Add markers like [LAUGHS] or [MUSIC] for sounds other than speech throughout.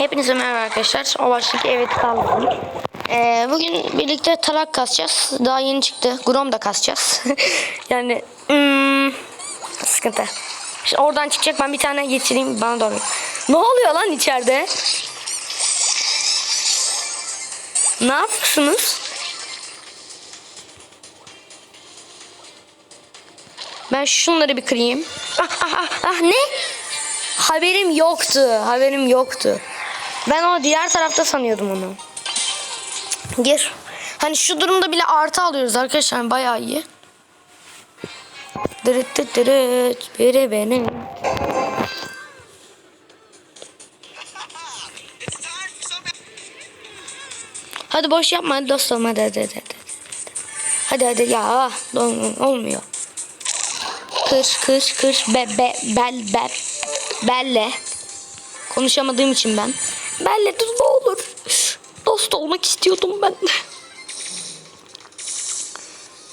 Hepinize merhaba arkadaşlar. O baştaki evet kaldım. Ee, bugün birlikte tarak kasacağız. Daha yeni çıktı. Grom da kasacağız. [LAUGHS] yani hmm, sıkıntı. İşte oradan çıkacak ben bir tane getireyim bana doğru. Ne oluyor lan içeride? Ne yapıyorsunuz? Ben şunları bir kırayım. Ah, ah, ah, ah, ne? Haberim yoktu. Haberim yoktu. Ben o diğer tarafta sanıyordum onu. Gir. Hani şu durumda bile artı alıyoruz arkadaşlar. Bayağı iyi. Dırıt dırıt dırıt. Biri benim. Hadi boş yapma hadi dostum hadi hadi. Hadi hadi, hadi. ya ah, olmuyor. Kır kır kır be be bel bel belle. Konuşamadığım için ben. Belle dur ne olur. Dost olmak istiyordum ben.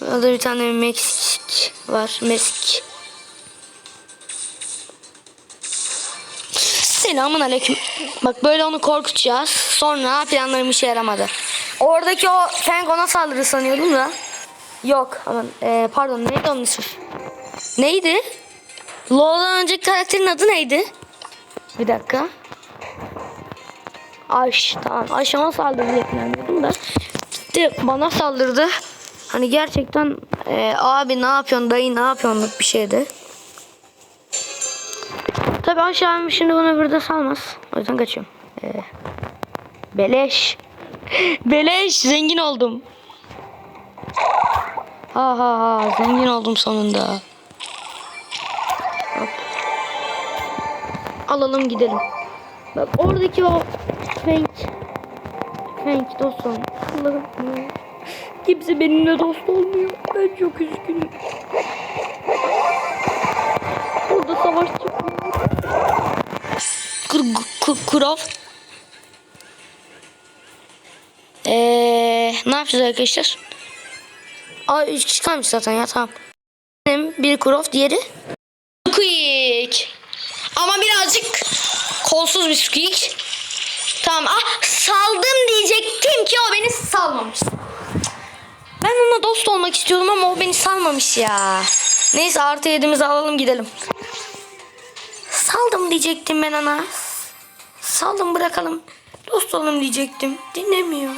Burada bir tane Meksik var. Meksik. Selamun aleyküm. Bak böyle onu korkutacağız. Sonra planlarım işe yaramadı. Oradaki o Feng ona saldırır sanıyordum da. Yok aman ee, pardon neydi onun ismi? Neydi? Lola'dan önceki karakterin adı neydi? Bir dakika. Ayş tamam. Ayş ona saldırdı yakınlanıyordum da. Gitti bana saldırdı. Hani gerçekten e, abi ne yapıyorsun dayı ne yapıyorsun bir şeydi. Tabi aşağı şimdi bunu burada salmaz. O yüzden kaçıyorum. E, beleş. [LAUGHS] beleş zengin oldum. Ha ha ha zengin oldum sonunda. Hop. Alalım gidelim. Bak oradaki o Frank Frank dostum. Allah'ım. Kimse benimle dost olmuyor. Ben çok üzgünüm. Orada savaş çıkıyor. Kurov. Eee ne yapacağız arkadaşlar? Aa 3 kişi kalmış zaten ya tamam. Benim bir kurov diğeri. Quick. Ama birazcık kolsuz bir squeak. Tamam. Ah saldım diyecektim ki o beni salmamış. Ben onunla dost olmak istiyordum ama o beni salmamış ya. Neyse artı yedimizi alalım gidelim. Saldım diyecektim ben ona. Saldım bırakalım. Dost olalım diyecektim. Dinlemiyor.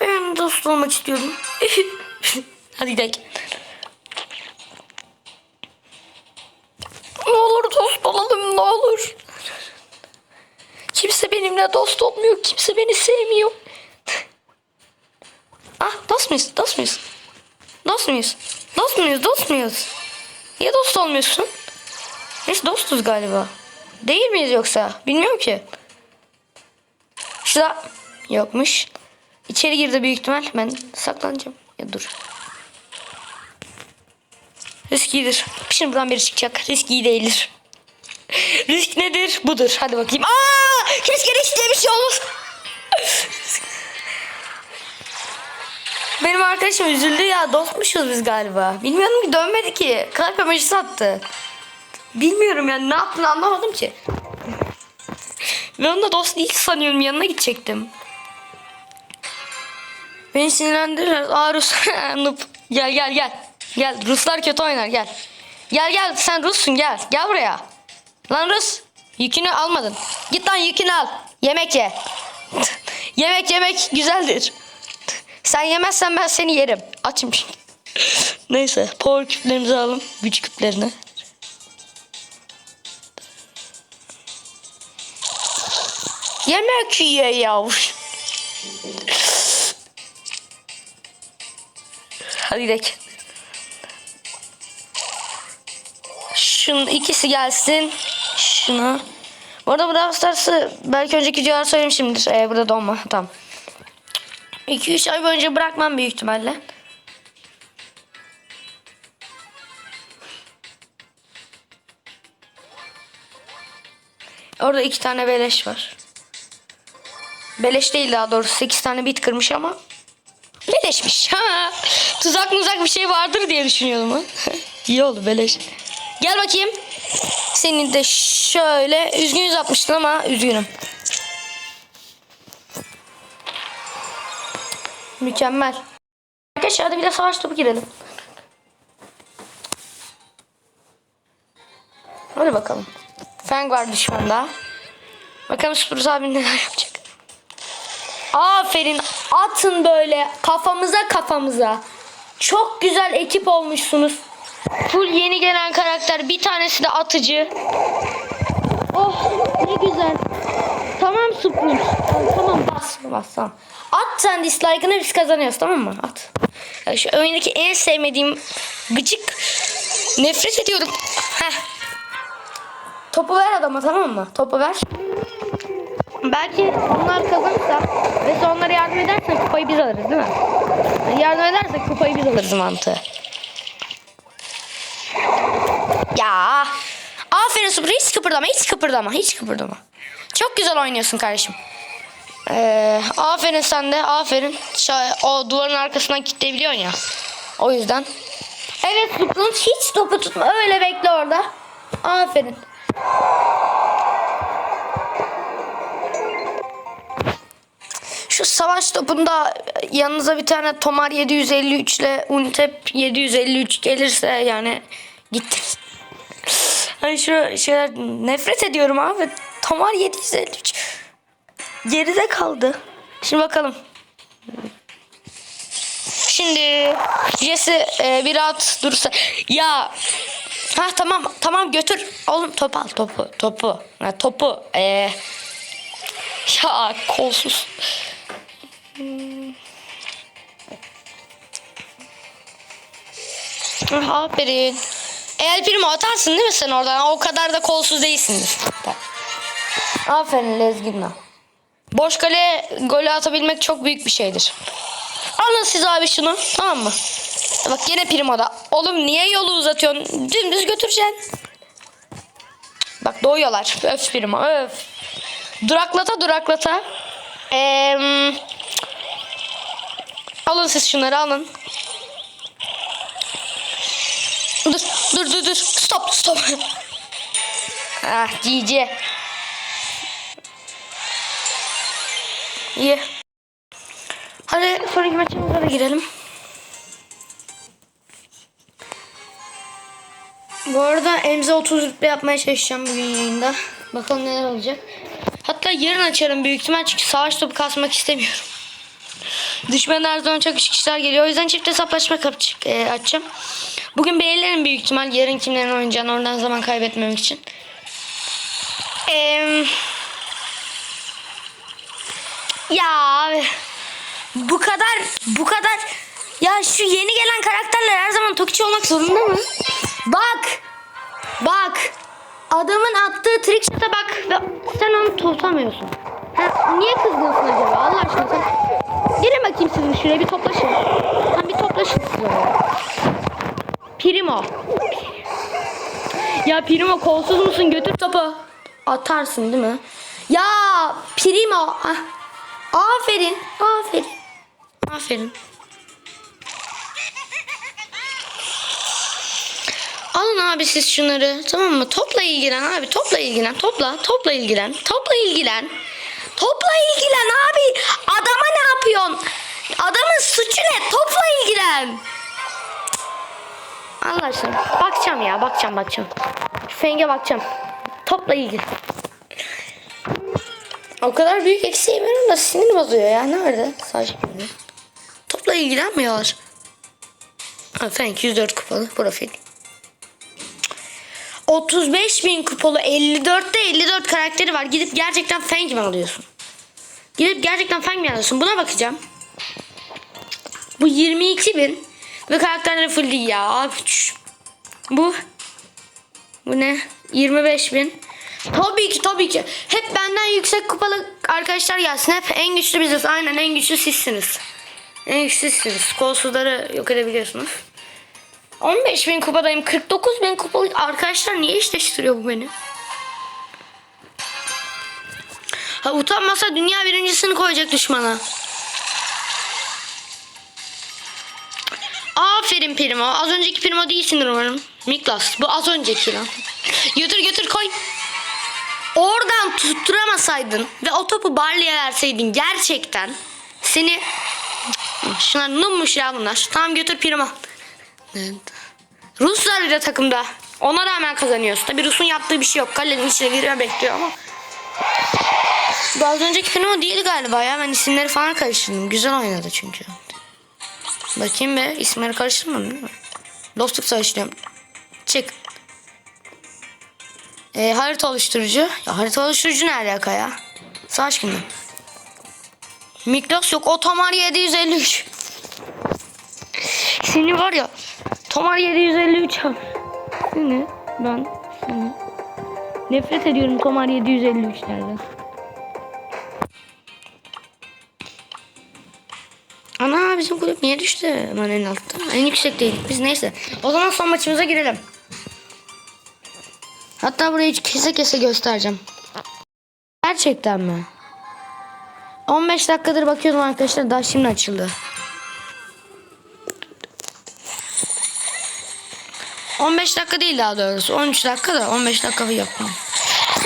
Ben dost olmak istiyordum. [LAUGHS] Hadi gidelim. Ne olur dost olalım ne olur. Kimse benimle dost olmuyor. Kimse beni sevmiyor. ah dost muyuz? Dost muyuz? Dost muyuz? Dost muyuz? Dost muyuz? Niye dost olmuyorsun? Biz dostuz galiba. Değil miyiz yoksa? Bilmiyorum ki. Şurada yokmuş. İçeri girdi büyük ihtimal. Ben saklanacağım. Ya dur. Risk iyidir. Şimdi buradan biri çıkacak. Risk iyi değildir. [LAUGHS] Risk nedir? Budur. Hadi bakayım. Aa! Keşke diye bir şey olmaz. Benim arkadaşım üzüldü ya. Dostmuşuz biz galiba. Bilmiyorum ki dönmedi ki. Kalp emojisi attı. Bilmiyorum yani ne yaptığını anlamadım ki. Ve onunla dost değil sanıyorum. Yanına gidecektim. Beni sinirlendirir. Aa Rus. [LAUGHS] Gel gel gel. Gel Ruslar kötü oynar gel. Gel gel sen Russun gel. Gel buraya. Lan Rus. Yükünü almadın. Git lan yükünü al. Yemek ye. [LAUGHS] yemek yemek güzeldir. Sen yemezsen ben seni yerim. Açım çünkü. [LAUGHS] Neyse power küplerimizi alalım. Güç küplerini. Yemek ye yavuş. [SIGHS] Hadi gidelim. Şunun ikisi gelsin. Şuna. Bu arada Brawl Stars'ı belki önceki videolarda söylemişimdir. Ee, burada donma. Tamam. 2-3 ay boyunca bırakmam büyük ihtimalle. Orada iki tane beleş var. Beleş değil daha doğrusu. 8 tane bit kırmış ama. Beleşmiş. [LAUGHS] Ha. Tuzak muzak bir şey vardır diye düşünüyordum. [LAUGHS] İyi oldu beleş. Gel bakayım. Senin de Şöyle üzgün yüz atmıştın ama üzgünüm. Mükemmel. Arkadaşlar hadi bir de savaş topu girelim. Hadi bakalım. Feng var düşmanda. Bakalım Spurs abi neler yapacak. Aferin. Atın böyle kafamıza kafamıza. Çok güzel ekip olmuşsunuz. Full yeni gelen karakter. Bir tanesi de atıcı. Oh ne güzel. Tamam Spurs. Tamam bas bas tamam. At sen dislike'ını biz kazanıyoruz tamam mı? At. Ya şu oyundaki en sevmediğim gıcık nefret ediyorum. Heh. Topu ver adama tamam mı? Topu ver. Belki onlar kazanırsa ve onlara yardım edersen kupayı biz alırız değil mi? Yani yardım edersek kupayı biz alırız mantığı. Ya. Aferin Super. Hiç kıpırdama. Hiç kıpırdama. Hiç kıpırdama. Çok güzel oynuyorsun kardeşim. Ee, aferin sen de. Aferin. O duvarın arkasından kilitleyebiliyorsun ya. O yüzden. Evet Super. Hiç topu tutma. Öyle bekle orada. Aferin. Şu savaş topunda yanınıza bir tane Tomar 753 ile Untep 753 gelirse yani gittiniz. Hani şu şeyler nefret ediyorum abi. Tomar 753 geride kaldı. Şimdi bakalım. Şimdi Jesse e, bir rahat durursa ya ha tamam tamam götür oğlum topu al topu topu ha, topu e, ya kolsuz Aferin. El primo atarsın değil mi sen oradan? O kadar da kolsuz değilsindir. Aferin Lezgin'le. Boş kale golü atabilmek çok büyük bir şeydir. Alın siz abi şunu. Tamam mı? Bak yine primoda. Oğlum niye yolu uzatıyorsun? Dümdüz götüreceksin. Bak doğuyorlar. Öf primo öf. Duraklata duraklata. Eee... Alın siz şunları alın. Dur dur dur dur. Stop stop. ah GG. İyi. Hadi sonraki maçımıza da girelim. Bu arada Emze 30 rütbe yapmaya çalışacağım bugün yayında. Bakalım neler olacak. Hatta yarın açarım büyük ihtimal çünkü savaş topu kasmak istemiyorum. Düşman her zaman çok kişiler geliyor. O yüzden çift hesaplaşma kapı e, açacağım. Bugün belirlerim büyük ihtimal. Yarın kimlerin oynayacağını oradan zaman kaybetmemek için. Eee... Ya. Bu kadar bu kadar ya şu yeni gelen karakterler her zaman Tokichi olmak zorunda mı? Bak. Bak. Adamın attığı trick shot'a bak sen onu tutamıyorsun. Ha, niye kızgınsın acaba Allah aşkına sen? Gelin bakayım sizin şuraya bir toplaşın. Sen bir toplaşın siz. Primo. Ya Primo kolsuz musun? Götür topu. Atarsın değil mi? Ya Primo. Hah. Aferin. Aferin. Aferin. Alın abi siz şunları. Tamam mı? Topla ilgilen abi. Topla ilgilen. Topla. Topla ilgilen. Topla ilgilen. Topla ilgilen abi. Adama ne yapıyorsun? Adamın suçu ne? Topla ilgilen. Allah aşkına. Bakacağım ya. Bakacağım bakacağım. Fenge bakacağım. Topla ilgili. O kadar büyük eksiği veriyorum da sinir bozuyor ya. Nerede? Sadece Topla ilgilenmiyorlar. Ha, Feng 104 kupalı profil. 35 bin kupalı 54'te 54 karakteri var. Gidip gerçekten Feng mi alıyorsun? Gidip gerçekten Feng mi alıyorsun? Buna bakacağım. Bu 22 bin. Ve karakterleri full değil ya. Bu. Bu ne? 25 bin. Tabii ki tabii ki. Hep benden yüksek kupalı arkadaşlar gelsin. Hep en güçlü biziz. Aynen en güçlü sizsiniz. En güçlü sizsiniz. Kolsuzları yok edebiliyorsunuz. 15 bin kupadayım. 49 bin kupalı arkadaşlar niye eşleştiriyor bu beni? Ha utanmasa dünya birincisini koyacak düşmana. Aferin Primo. Az önceki Primo değilsindir umarım. Miklas. Bu az önceki lan. götür götür koy. bana tutturamasaydın ve o topu Barley'e verseydin gerçekten seni şunlar nummuş ya bunlar. Tamam götür Prima. Ruslar bir de takımda. Ona rağmen kazanıyoruz. Tabi Rus'un yaptığı bir şey yok. Kalenin içine giriyor bekliyor ama. Bu az önceki Prima değil galiba ya. Ben isimleri falan karıştırdım. Güzel oynadı çünkü. Bakayım be isimleri karıştırmadım değil mi? Dostluk savaşıyorum. Çık. Ee, harita oluşturucu. Ya harita oluşturucu ne alaka ya? Savaş kimden? Miklos yok. O Tomar 753. Seni var ya. Tomar 753 abi. Seni ben seni. Nefret ediyorum Tomar 753'lerden. Bizim kulüp niye düştü? Hemen en altta. En yüksekteydik biz neyse. O zaman son maçımıza girelim. Hatta burayı kese kese göstereceğim. Gerçekten mi? 15 dakikadır bakıyordum arkadaşlar daha şimdi açıldı. 15 dakika değil daha doğrusu. 13 dakika da 15 dakika yapmam.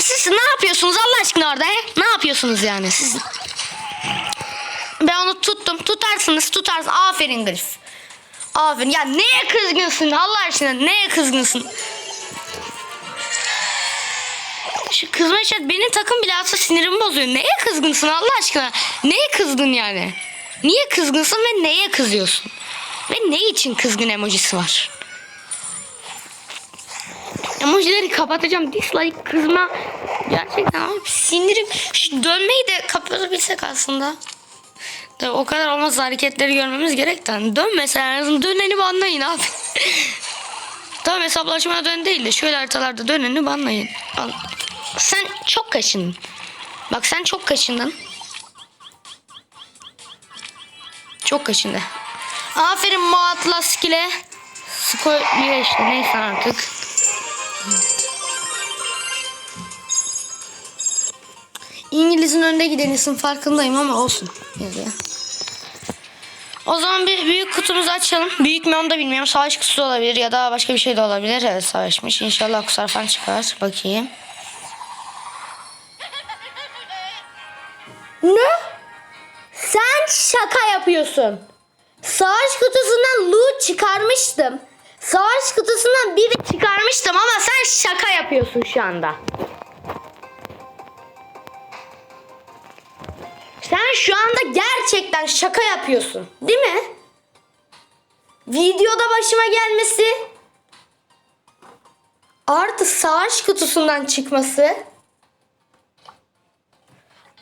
Siz ne yapıyorsunuz Allah aşkına orada he? Ne yapıyorsunuz yani siz? Onu tuttum. Tutarsınız tutarsın. Aferin Grif. Aferin. Ya neye kızgınsın Allah aşkına? Neye kızgınsın? Şu kızma chat benim takım bile atsa sinirimi bozuyor. Neye kızgınsın Allah aşkına? Neye kızdın yani? Niye kızgınsın ve neye kızıyorsun? Ve ne için kızgın emojisi var? Emojileri kapatacağım. Dislike, kızma. Gerçekten abi sinirim. Şu dönmeyi de kapatabilsek aslında. Tabii o kadar olmaz hareketleri görmemiz gerekten. Dön mesela en döneni banlayın abi. [LAUGHS] tamam hesaplaşmaya dön değil de şöyle haritalarda döneni banlayın. Al. Sen çok kaşındın. Bak sen çok kaşındın. Çok kaşındı. Aferin Muatla skill'e. Skoyluyor işte neyse artık. İngiliz'in önde gidenisin farkındayım ama olsun. Yazıyor. O zaman bir büyük kutumuzu açalım. Büyük mü onu da bilmiyorum. Savaş kutusu olabilir ya da başka bir şey de olabilir. Evet savaşmış. İnşallah kusar falan çıkar. Bakayım. Ne? Sen şaka yapıyorsun. Savaş kutusundan loot çıkarmıştım. Savaş kutusundan biri çıkarmıştım ama sen şaka yapıyorsun şu anda. Sen şu anda gerçekten şaka yapıyorsun. Değil mi? Videoda başıma gelmesi artı savaş kutusundan çıkması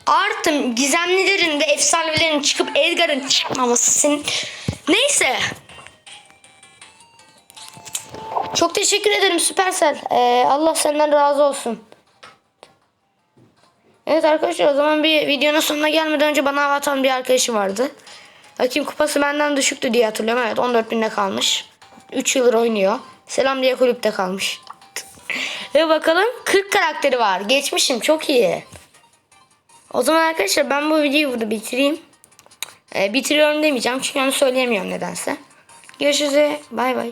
artı gizemlilerin ve efsanelerin çıkıp Edgar'ın çıkmaması senin... Neyse. Çok teşekkür ederim Süpersel. Ee, Allah senden razı olsun. Evet arkadaşlar o zaman bir videonun sonuna gelmeden önce bana hava atan bir arkadaşım vardı. Bakayım kupası benden düşüktü diye hatırlıyorum. Evet 14 binde kalmış. 3 yıldır oynuyor. Selam diye kulüpte kalmış. [LAUGHS] Ve bakalım 40 karakteri var. Geçmişim çok iyi. O zaman arkadaşlar ben bu videoyu burada bitireyim. Ee, bitiriyorum demeyeceğim çünkü onu söyleyemiyorum nedense. Görüşürüz. Bay bay.